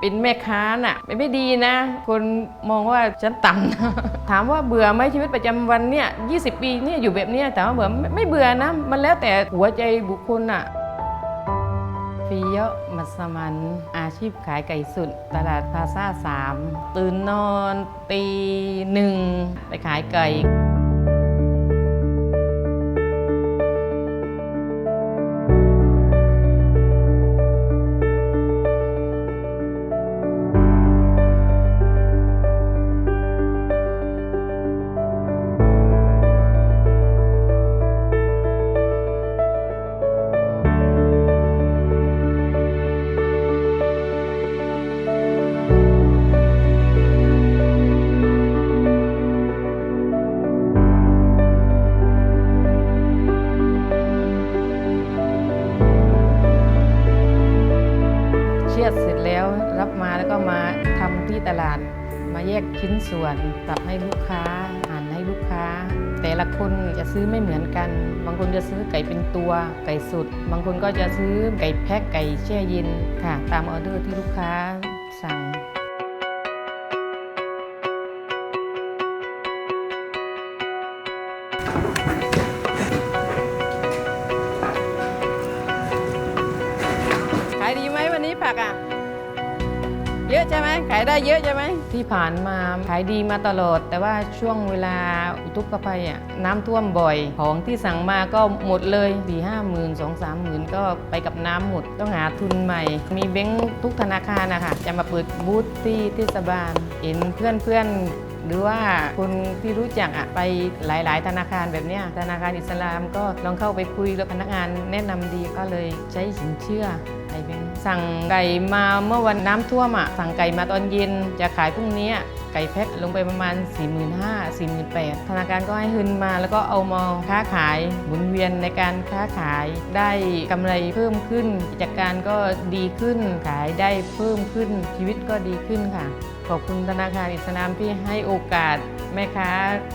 เป็นแม่ค้าน่ะไม่ไม่ดีนะ คนมองว่าฉันต่ำ ถามว่าเบื่อไหมชีวิตประจำวันเนี่ย20ปีเนี่ยอยู่แบบเนี้ยถามว่าเบื่อไม่ไม่เบื่อนะมันแล้วแต่หัวใจบุคคลน่ะฟิเยะมัสมันอาชีพขายไก่สุด ตลาดพาซ่าสามตื่นนอนตีหนึ่งไปขายไก่ วรับมาแล้วก็มาทำที่ตลาด มาแยกชิ้นส่วนตับให้ลูกค้าหั่นให้ลูกค้า แต่ละคนจะซื้อไม่เหมือนกัน บางคนจะซื้อไก่เป็นตัว ไก่สุด บางคนก็จะซื้อไก่แพ็คไก่แช่เย็นค่ะ ตามออเดอร์ที่ลูกค้าสั่ง เยอะใช่ไหมขายได้เยอะใช่ไหมที่ผ่านมาขายดีมาตลอด แต่ว่าช่วงเวลาอุทกภัยอะน้ำท่วมบ่อย ของที่สั่งมาก็หมดเลยสี่ห้าหมื่นสองสามหมื่นก็ไปกับน้ำหมดต้องหาทุนใหม่ มีเบงทุกธนาคารนะคะจะมาเปิดบูธที่เทศบาลเห็นเพื่อนเพื่อนๆ หรือว่าคนที่รู้จักอะไปหลาย ๆ ธนาคารแบบเนี้ยธนาคารอิสลามก็ลองเข้าไปคุยแล้วพนักงานแนะนำดีก็เลยใช้สินเชื่อไอเป็นสั่งไก่มาเมื่อวันน้ำท่วมอะสั่งไก่มาตอนเย็นจะขายพรุ่งนี้อะ ไก่แพ็คลงไปประมาณ 4 5 0 0 0 4 8 0 0 0ธนาคารก็ให้คืนมา แล้วก็เอามาค้าขายหมุนเวียนในการค้าขายได้กำไรเพิ่มขึ้นกิจการก็ดีขึ้นขายได้เพิ่มขึ้นชีวิตก็ดีขึ้นค่ะ ขอบคุณธนาคารอิสลามที่ให้โอกาสแม่ค้า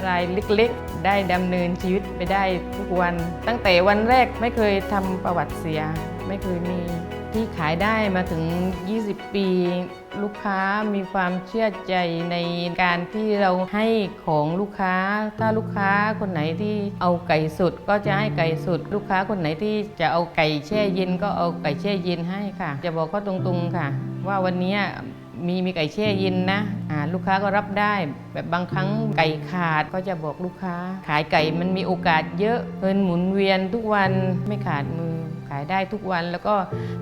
รายเล็กๆ ได้ดำเนินชีวิตไปได้ทุกวัน ตั้งแต่วันแรกไม่เคยทำประวัติเสีย ไม่เคยมีที่ขายได้มาถึง 20 ปี ลูกค้ามีความเชื่อใจในการที่เราให้ของลูกค้า ถ้าลูกค้าคนไหนที่เอาไก่สุดก็จะให้ไก่สุด ลูกค้าคนไหนที่จะเอาไก่แช่เย็นก็เอาไก่แช่เย็นให้ค่ะ จะบอกก็ตรงๆค่ะ ว่าวันนี้มีมีไก่แช่เย็นนะลูกค้าก็รับได้ แบบบางครั้งไก่ขาดก็จะบอกลูกค้า ขายไก่มันมีโอกาสเยอะเงินหมุนเวียนทุกวันไม่ขาดมือายได้ทุกวัน แล้วก็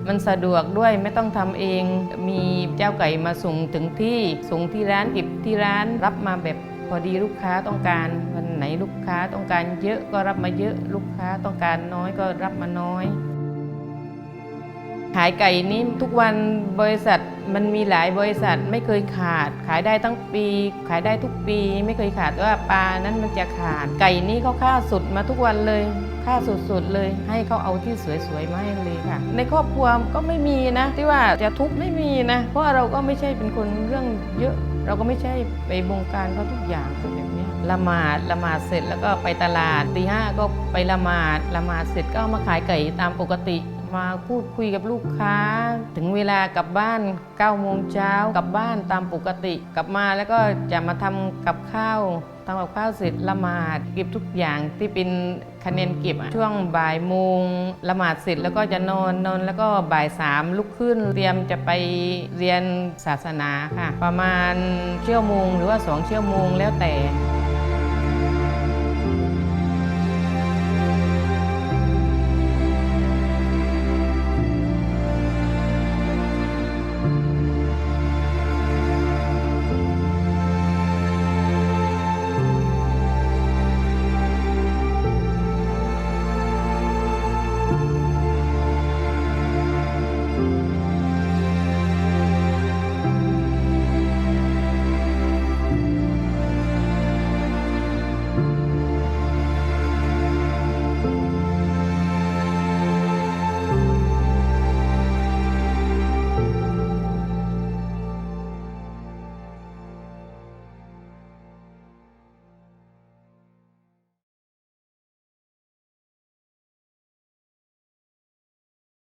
มันสะดวกด้วยไม่ต้องทำเอง มีเจ้าไก่มาส่งถึงที่ส่งที่ร้านเก็บที่ร้านรับมาแบบพอดีลูกค้าต้องการวันไหนลูกค้าต้องการเยอะก็รับมาเยอะ ลูกค้าต้องการน้อยก็รับมาน้อย ขายไก่นี้ทุกวันบริษัทมันมีหลายบริษัทไม่เคยขาด ขายได้ทั้งปี ขายได้ทุกปี ไม่เคยขาดว่าปลานั้นมันจะขาด ไก่นี้เขาฆ่าสุดมาทุกวันเลยฆ่าสุดๆเลย ให้เขาเอาที่สวยๆมาให้เลยค่ะ ในครอบครัวก็ไม่มีนะที่ว่าจะทุกข์ไม่มีนะ เพราะเราก็ไม่ใช่เป็นคนเรื่องเยอะ เราก็ไม่ใช่ไปบงการเขาทุกอย่างแบบนี้ละหมาดละหมาดเสร็จแล้วก็ไปตลาดตีห้าก็ไปละหมาดละหมาดเสร็จก็มาขายไก่ตามปกติ มาพูดคุยกับลูกค้า ถึงเวลากลับบ้าน9โมงเช้ากลับบ้านตามปกติ กลับมาแล้วก็จะมาทำกับข้าวทำกับข้าวเสร็จละหมาดเก็บทุกอย่างที่เป็นคะแนนเก็บช่วงบ่ายโมงละหมาดเสร็จแล้วก็จะนอนนอนแล้วก็บ่ายสามลุกขึ้นเตรียมจะไปเรียนศาสนาค่ะ ประมาณเชั่วโมงหรือว่าสองเชั่วโมงแล้วแต่